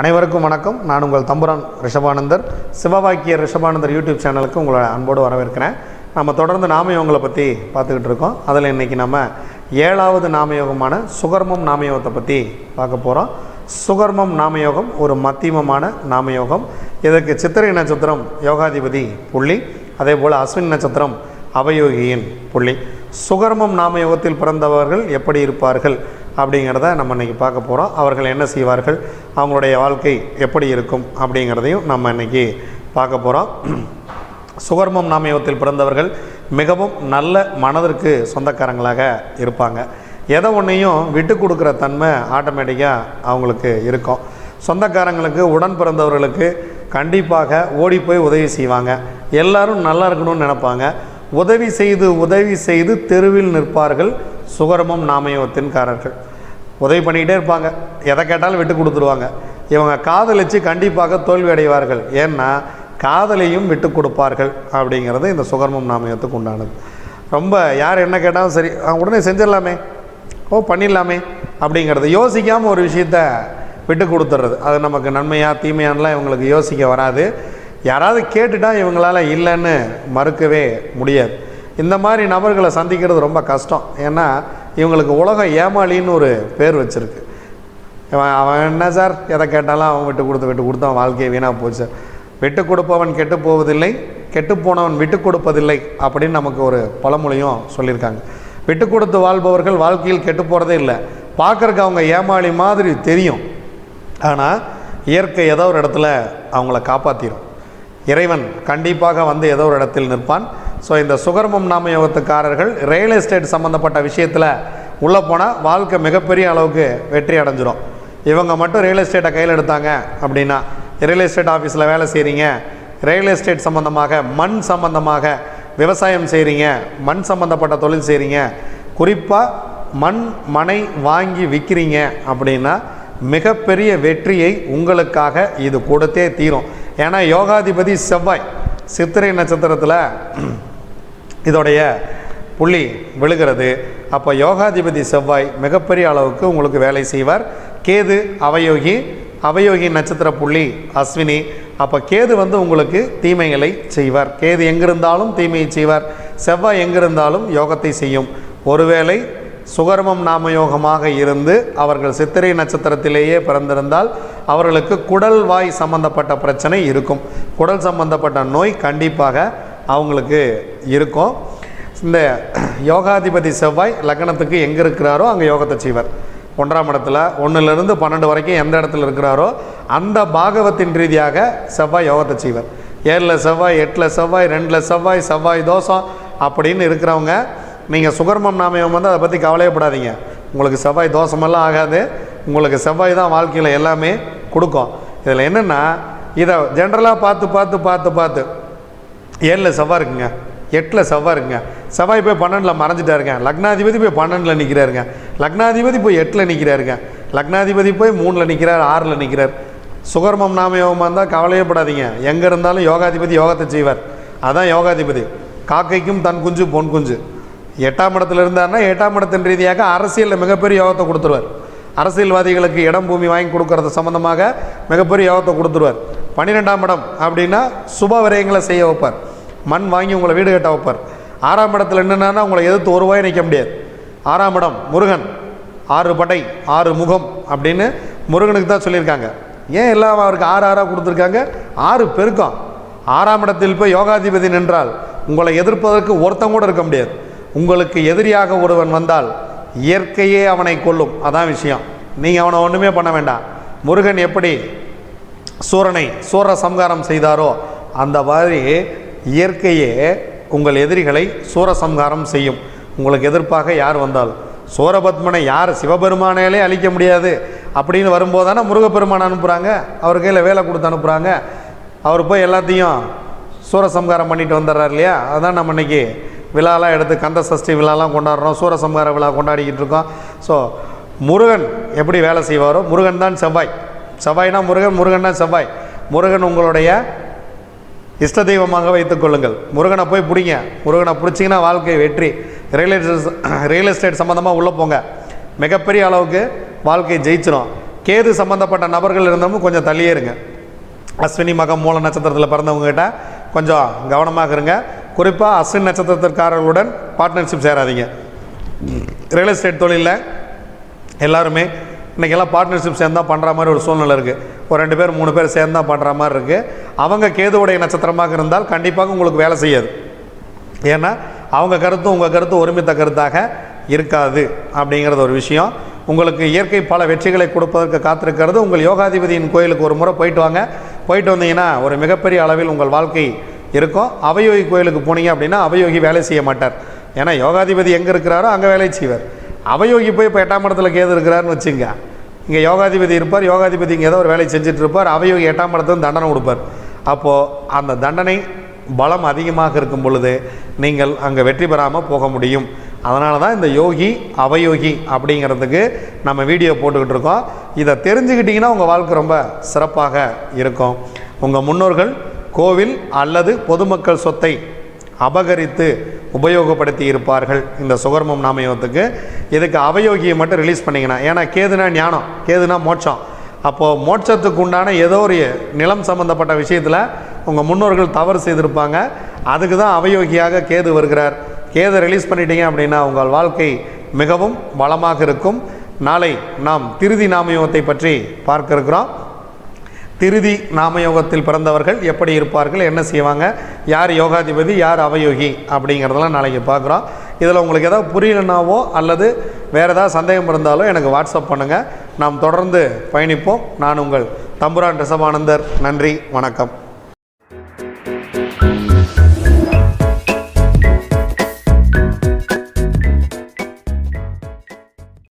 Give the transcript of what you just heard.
அனைவருக்கும் வணக்கம். நான் உங்கள் தம்புரான் ரிஷபானந்தர். சிவவாக்கிய ரிஷபானந்தர் யூடியூப் சேனலுக்கு உங்களை அன்போடு வரவேற்கிறேன். நம்ம தொடர்ந்து நாமயோகங்களை பற்றி பார்த்துக்கிட்டு இருக்கோம். அதில் இன்றைக்கி நம்ம ஏழாவது நாமயோகமான சுகர்மம் நாமயோகத்தை பற்றி பார்க்க போகிறோம் சுகர்மம் நாமயோகம் ஒரு மத்தியமமான நாமயோகம். இதற்கு சித்திரை நட்சத்திரம் யோகாதிபதி புள்ளி அதே போல் அஸ்வின் நட்சத்திரம் அவயோகியின் புள்ளி. சுகர்மம் நாமயோகத்தில் பிறந்தவர்கள் எப்படி இருப்பார்கள்? அப்படிங்கிறத நம்ம இன்றைக்கி பார்க்க போகிறோம் அவர்கள் என்ன செய்வார்கள்? அவங்களுடைய வாழ்க்கை எப்படி இருக்கும் அப்படிங்கிறதையும் நம்ம இன்றைக்கி பார்க்க போகிறோம் சுகர்மம் நாமயத்தில் பிறந்தவர்கள் மிகவும் நல்ல மனதிற்கு சொந்தக்காரங்களாக இருப்பாங்க. எதை ஒன்றையும் விட்டு கொடுக்குற தன்மை ஆட்டோமேட்டிக்காக அவங்களுக்கு இருக்கும். சொந்தக்காரங்களுக்கு உடன் பிறந்தவர்களுக்கு கண்டிப்பாக ஓடி போய் உதவி செய்வாங்க. எல்லாரும் நல்லா இருக்கணும்னு நினப்பாங்க. உதவி செய்து உதவி செய்து தெருவில் நிற்பார்கள். சுகரமும் நாமயத்தின்காரர்கள் உதவி பண்ணிக்கிட்டே இருப்பாங்க. எதை கேட்டாலும் விட்டு கொடுத்துருவாங்க. இவங்க காதலிச்சு கண்டிப்பாக தோல்வி அடைவார்கள் ஏன்னா காதலையும் விட்டு கொடுப்பார்கள் அப்படிங்கிறது இந்த சுகர்மம் நாமயத்துக்கு உண்டானது. ரொம்ப யார் என்ன கேட்டாலும் சரி உடனே செஞ்சிடலாமே. ஓ பண்ணிடலாமே. அப்படிங்கிறது. யோசிக்காமல் ஒரு விஷயத்த விட்டு கொடுத்துட்றது அது நமக்கு நன்மையாக தீமையானலாம் இவங்களுக்கு யோசிக்க வராது. யாராவது கேட்டுட்டால் இவங்களால இல்லைன்னு மறுக்கவே முடியாது. இந்த மாதிரி நபர்களை சந்திக்கிறது ரொம்ப கஷ்டம். ஏன்னா இவங்களுக்கு உலகம் ஏமாளின்னு ஒரு பேர் வச்சுருக்கு. இவன் அவன் என்ன சார்? எதை கேட்டாலும் அவன் விட்டு கொடுத்து விட்டு கொடுத்து அவன் வாழ்க்கையை வீணாக போச்சு. விட்டு கொடுப்பவன் கெட்டு போவதில்லை கெட்டு போனவன் விட்டு கொடுப்பதில்லை அப்படின்னு நமக்கு ஒரு பழமொழியும் சொல்லியிருக்காங்க. விட்டு கொடுத்து வாழ்பவர்கள் வாழ்க்கையில் கெட்டு போகிறதே இல்லை. பார்க்குறக்கு அவங்க ஏமாளி மாதிரி தெரியும். ஆனால் இயற்கை ஏதோ ஒரு இடத்துல அவங்கள காப்பாற்றிடும் இறைவன் கண்டிப்பாக வந்து ஏதோ ஒரு இடத்தில் நிற்பான். ஸோ இந்த சுகர்மம் நாமயோகத்துக்காரர்கள் ரியல் எஸ்டேட் சம்மந்தப்பட்ட விஷயத்தில் உள்ளே போனால் வாழ்க்கை மிகப்பெரிய அளவுக்கு வெற்றி அடைஞ்சிரும். இவங்க மட்டும் ரியல் எஸ்டேட்டை கையில் எடுத்தாங்க அப்படின்னா ரியல் எஸ்டேட் ஆஃபீஸில் வேலை செய்கிறீங்க ரியல் எஸ்டேட் சம்மந்தமாக மண் சம்மந்தமாக விவசாயம் செய்கிறீங்க மண் சம்மந்தப்பட்ட தொழில் செய்கிறீங்க குறிப்பாக மண் மனை வாங்கி விற்கிறீங்க அப்படின்னா மிகப்பெரிய வெற்றியை உங்களுக்காக இது கொடுத்தே தீரும். ஏன்னா யோகாதிபதி செவ்வாய் சித்திரை நட்சத்திரத்தில் இதோடைய புள்ளி விழுகிறது. அப்போ யோகாதிபதி செவ்வாய் மிகப்பெரிய அளவுக்கு உங்களுக்கு வேலை செய்வார். கேது அவயோகி அவயோகி நட்சத்திர புள்ளி அஸ்வினி. அப்போ கேது வந்து உங்களுக்கு தீமைகளை செய்வார். கேது எங்கிருந்தாலும் தீமையை செய்வார். செவ்வாய் எங்கிருந்தாலும் யோகத்தை செய்யும். ஒருவேளை சுகர்மம் நாமயோகமாக இருந்து அவர்கள் சித்திரை நட்சத்திரத்திலேயே பிறந்திருந்தால் அவர்களுக்கு குடல் வாய் சம்பந்தப்பட்ட பிரச்சனை இருக்கும். குடல் சம்பந்தப்பட்ட நோய் கண்டிப்பாக அவங்களுக்கு இருக்கும். இந்த யோகாதிபதி செவ்வாய் லக்னத்துக்கு எங்கே இருக்கிறாரோ அங்கே யோகத்தை செய்வர். ஒன்றாம் இடத்துல ஒன்றுலேருந்து பன்னெண்டு வரைக்கும் எந்த இடத்துல இருக்கிறாரோ அந்த பாகவத்தின் ரீதியாக செவ்வாய் யோகத்தை செய்வர். ஏழில் செவ்வாய் எட்டில் செவ்வாய் ரெண்டில் செவ்வாய் செவ்வாய் தோஷம் அப்படின்னு இருக்கிறவங்க நீங்கள் சுகர்மம் நாமயம் வந்து அதை பற்றி கவலையப்படாதீங்க உங்களுக்கு செவ்வாய் தோஷமெல்லாம் ஆகாது. உங்களுக்கு செவ்வாய் தான் வாழ்க்கையில் எல்லாமே கொடுக்கும். இதில் என்னென்னா இதை ஜென்ரலாக பார்த்து பார்த்து பார்த்து பார்த்து. ஏழில் செவ்வாய் இருக்குங்க. எட்டில் செவ்வாய் இருக்குங்க. செவ்வாய் போய் பன்னெண்டில் மறைஞ்சிட்டாருங்க. லக்னாதிபதி போய் பன்னெண்டில் நிற்கிறாருங்க லக்னாதிபதி போய் எட்டில் நிற்கிறாருங்க லக்னாதிபதி போய் மூணில் நிற்கிறார் ஆறில் நிற்கிறார் சுகர்மம் நாமயோகமாக இருந்தால் கவலையப்படாதீங்க எங்கே இருந்தாலும் யோகாதிபதி யோகத்தை செய்வார். அதான் யோகாதிபதி. காக்கைக்கும் தன் குஞ்சு பொன் குஞ்சு. எட்டாம் இடத்துல இருந்தாருன்னா எட்டாம் இடத்தின் ரீதியாக அரசியலில் மிகப்பெரிய யோகத்தை கொடுத்துருவார். அரசியல்வாதிகளுக்கு இடம் பூமி வாங்கி கொடுக்கறது சம்மந்தமாக மிகப்பெரிய யோகத்தை கொடுத்துருவார். பன்னிரெண்டாம் இடம் அப்படின்னா சுப விரயங்களை செய்ய வைப்பார். மண் வாங்கி உங்களை வீடு கட்ட வைப்பார். ஆறாம் இடத்துல என்னென்னா உங்களை எதிர்த்து ஒரு ரூபாய் நிற்க முடியாது. ஆறாம் இடம் முருகன். ஆறு படை ஆறு முகம் அப்படின்னு முருகனுக்கு தான் சொல்லியிருக்காங்க. ஏன் எல்லாம் அவருக்கு ஆறு ஆறாக கொடுத்துருக்காங்க? ஆறு பெருக்கம். ஆறாம் இடத்தில் போய் யோகாதிபதி நின்றால் உங்களை எதிர்ப்பதற்கு ஒருத்தம் கூட இருக்க முடியாது. உங்களுக்கு எதிரியாக ஒருவன் வந்தால் இயற்கையே அவனை கொல்லும். அதான் விஷயம். நீங்கள் அவனை ஒன்றுமே பண்ண வேண்டாம். முருகன் எப்படி சூரனை சூர சம்ஹாரம் செய்தாரோ அந்த மாதிரி இயற்கையே உங்கள் எதிரிகளை சூர சம்காரம் செய்யும். உங்களுக்கு எதிர்ப்பாக யார் வந்தால்? சூரபத்மனை யார் சிவபெருமானாலே அழிக்க முடியாது. அப்படின்னு வரும்போது தானே முருகப்பெருமான் அனுப்புகிறாங்க அவர் கையில் வேலை கொடுத்து அனுப்புகிறாங்க அவர் போய் எல்லாத்தையும் சூரசம்ஹாரம் பண்ணிட்டு வந்துடுறார் இல்லையா? அதான் நம்ம இன்னைக்கு விழாலாம் எடுத்து கந்த சஷ்டி விழாலாம் கொண்டாடுறோம். சூரசம்ஹார விழா கொண்டாடிக்கிட்டு இருக்கோம். ஸோ முருகன் எப்படி வேலை செய்வாரோ முருகன் தான் செவ்வாய். செவ்வாய்னா முருகன் முருகன் தான் செவ்வாய். முருகன் உங்களுடைய இஷ்ட தெய்வமாக வைத்துக் கொள்ளுங்கள். முருகனை போய் பிடிங்க. முருகனை பிடிச்சிங்கன்னா வாழ்க்கை வெற்றி. ரியல் எஸ்டேட் ரியல் எஸ்டேட் சம்மந்தமாக உள்ளே போங்க. மிகப்பெரிய அளவுக்கு வாழ்க்கை ஜெயிச்சிடும் கேது சம்மந்தப்பட்ட நபர்கள் இருந்தவங்க கொஞ்சம் தள்ளியே இருங்க. அஸ்வினி மகம் மூல நட்சத்திரத்தில் பிறந்தவங்ககிட்ட கொஞ்சம் கவனமாக இருங்க. குறிப்பாக அஸ்வின் நட்சத்திரத்திற்காரர்களுடன் பார்ட்னர்ஷிப் சேராதீங்க. ரியல் எஸ்டேட் தொழிலில் எல்லாருமே இன்றைக்கெல்லாம் பார்ட்னர்ஷிப் சேர்ந்தா பண்ணுற மாதிரி ஒரு சூழ்நிலை இருக்குது ஒரு ரெண்டு பேர் மூணு பேர் சேர்ந்தால் பண்ணுற மாதிரி இருக்குது அவங்க கேதுவுடைய நட்சத்திரமாக இருந்தால் கண்டிப்பாக உங்களுக்கு வேலை செய்யாது. ஏன்னா அவங்க கருத்தும் உங்கள் கருத்தும் ஒருமித்த கருத்தாக இருக்காது அப்படிங்கிறது ஒரு விஷயம். உங்களுக்கு இயற்கை பல வெற்றிகளை கொடுப்பதற்கு காத்திருக்கிறது. உங்கள் யோகாதிபதியின் கோயிலுக்கு ஒரு முறை போயிட்டு வாங்க. போயிட்டு வந்தீங்கன்னா ஒரு மிகப்பெரிய அளவில் உங்கள் வாழ்க்கை இருக்கும். அவயோகி கோயிலுக்கு போனீங்க அப்படின்னா அவயோகி வேலை செய்ய மாட்டார். ஏன்னா யோகாதிபதி எங்கே இருக்கிறாரோ அங்கே வேலை செய்வார். அவயோகி போய் இப்போ எட்டாம் இடத்துல கேது இருக்கிறாருன்னு வச்சுங்க. இங்கே யோகாதிபதி இருப்பார் யோகாதிபதி இங்கே ஏதோ ஒரு வேலை செஞ்சுட்டு இருப்பார் அவயோகி எட்டாம் இடத்துல தண்டனை கொடுப்பார். அப்போது அந்த தண்டனை பலம் அதிகமாக இருக்கும் பொழுது நீங்கள் அங்கே வெற்றி பெறாமல் போக முடியும். அதனால தான் இந்த யோகி அவயோகி அப்படிங்கிறதுக்கு நம்ம வீடியோ போட்டுக்கிட்டு இருக்கோம். இதை தெரிஞ்சுக்கிட்டிங்கன்னா உங்கள் வாழ்க்கை ரொம்ப சிறப்பாக இருக்கும். உங்கள் முன்னோர்கள் கோவில் அல்லது பொதுமக்கள் சொத்தை அபகரித்து உபயோகப்படுத்தி இருப்பார்கள் இந்த சுகர்மம் நாமயத்துக்கு இதுக்கு அவயோகியை மட்டும் ரிலீஸ் பண்ணிங்கன்னா ஏன்னா கேதுனா ஞானம் கேதுனா மோட்சம். அப்போது மோட்சத்துக்கு உண்டான ஏதோ ஒரு நிலம் சம்பந்தப்பட்ட விஷயத்தில் உங்கள் முன்னோர்கள் தவறு செய்திருப்பாங்க. அதுக்கு தான் அவயோகியாக கேது வருகிறார். கேதை ரிலீஸ் பண்ணிட்டீங்க அப்படின்னா உங்கள் வாழ்க்கை மிகவும் வளமாக இருக்கும். நாளை நாம் திருதி நாமயோகத்தை பற்றி பார்க்க இருக்கிறோம். திருதி நாமயோகத்தில் பிறந்தவர்கள் எப்படி இருப்பார்கள் என்ன செய்வாங்க யார் யோகாதிபதி யார் அவயோகி அப்படிங்கிறதெல்லாம் நாளைக்கு பார்க்குறோம். இதில் உங்களுக்கு எதாவது புரியலனாவோ அல்லது வேறு ஏதாவது சந்தேகம் இருந்தாலும் எனக்கு வாட்ஸ்அப் பண்ணுங்கள் நாம் தொடர்ந்து பயணிப்போம். நான் உங்கள் தம்புரான் ரிசபானந்தர் நன்றி வணக்கம்.